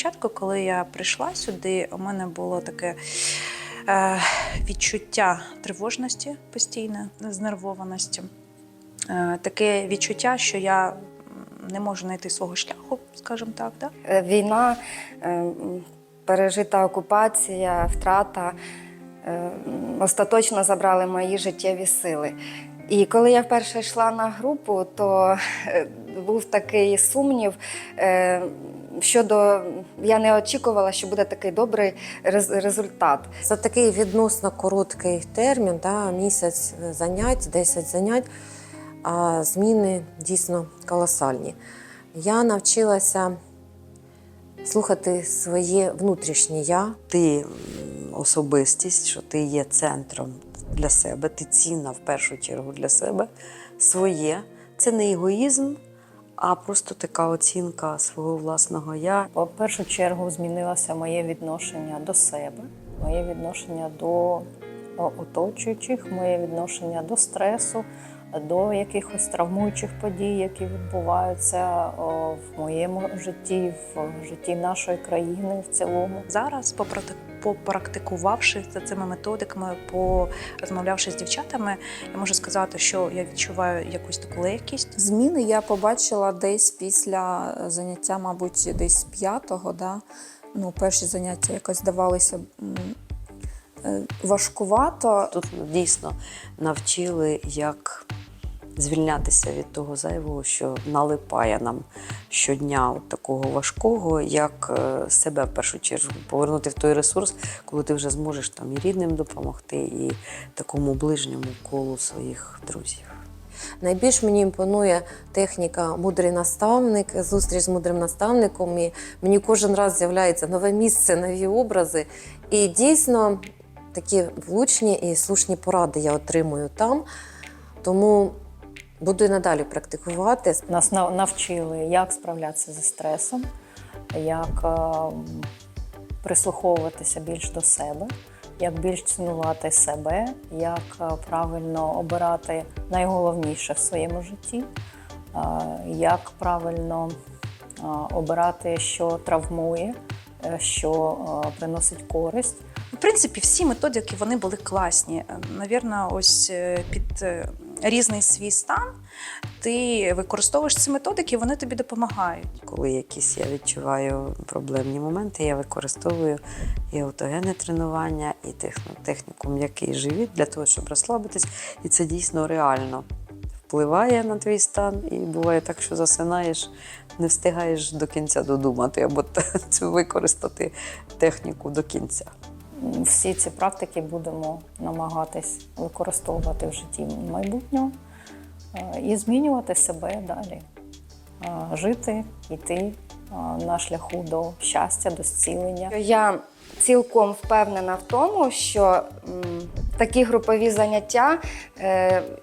початку, коли я прийшла сюди, у мене було таке е, відчуття тривожності постійне, знервованості. Е, таке відчуття, що я не можу знайти свого шляху, скажімо так. Да? Е, Війна, пережита окупація, втрата остаточно забрали мої життєві сили. І коли я вперше йшла на групу, то був такий сумнів щодо я не очікувала, що буде такий добрий результат. За такий відносно короткий термін, да, місяць занять, 10 занять, а зміни дійсно колосальні. Я навчилася слухати своє внутрішнє я. ти особистість, що ти є центром для себе, ти цінна в першу чергу для себе, своє. Це не егоїзм, а просто така оцінка свого власного я. По першу чергу змінилося моє відношення до себе, моє відношення до оточуючих, моє відношення до стресу, до якихось травмуючих подій, які відбуваються в моєму житті, в житті нашої країни в цілому. Зараз, попрати- попрактикувавши за цими методиками, порозмовлявши з дівчатами, я можу сказати, що я відчуваю якусь таку легкість. Зміни я побачила десь після заняття, мабуть, десь п'ятого. Да? Ну, перші заняття якось здавалися е, важкувато. Тут дійсно навчили, як звільнятися від того зайвого, що налипає нам щодня от такого важкого, як е, себе в першу чергу повернути в той ресурс, коли ти вже зможеш там і рідним допомогти, і такому ближньому колу своїх друзів. Найбільш мені імпонує техніка мудрий наставник, зустріч з мудрим наставником. І мені кожен раз з'являється нове місце, нові образи. І дійсно такі влучні і слушні поради я отримую там. Тому буду і надалі практикувати. Нас нав- навчили, як справлятися зі стресом, як е, прислуховуватися більш до себе, як більш цінувати себе, як е, правильно обирати найголовніше в своєму житті, е, як правильно е, обирати, що травмує, е, що е, приносить користь. В принципі, всі методики вони були класні. Навірно, ось під різний свій стан ти використовуєш ці методики, вони тобі допомагають. Коли якісь я відчуваю проблемні моменти, я використовую і аутогенне тренування, і техніку м'який живіт для того, щоб розслабитись. І це дійсно реально впливає на твій стан. І буває так, що засинаєш, не встигаєш до кінця додумати або використати техніку до кінця. Всі ці практики будемо намагатись використовувати в житті майбутнього е, і змінювати себе далі, Е, жити, йти е, на шляху до щастя, до зцілення. Я цілком впевнена в тому, що такі групові заняття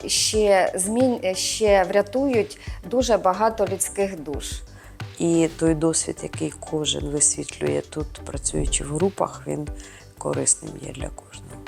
ще, змін, ще врятують дуже багато людських душ. І той досвід, який кожен висвітлює тут, працюючи в групах, він корисним є для кожного.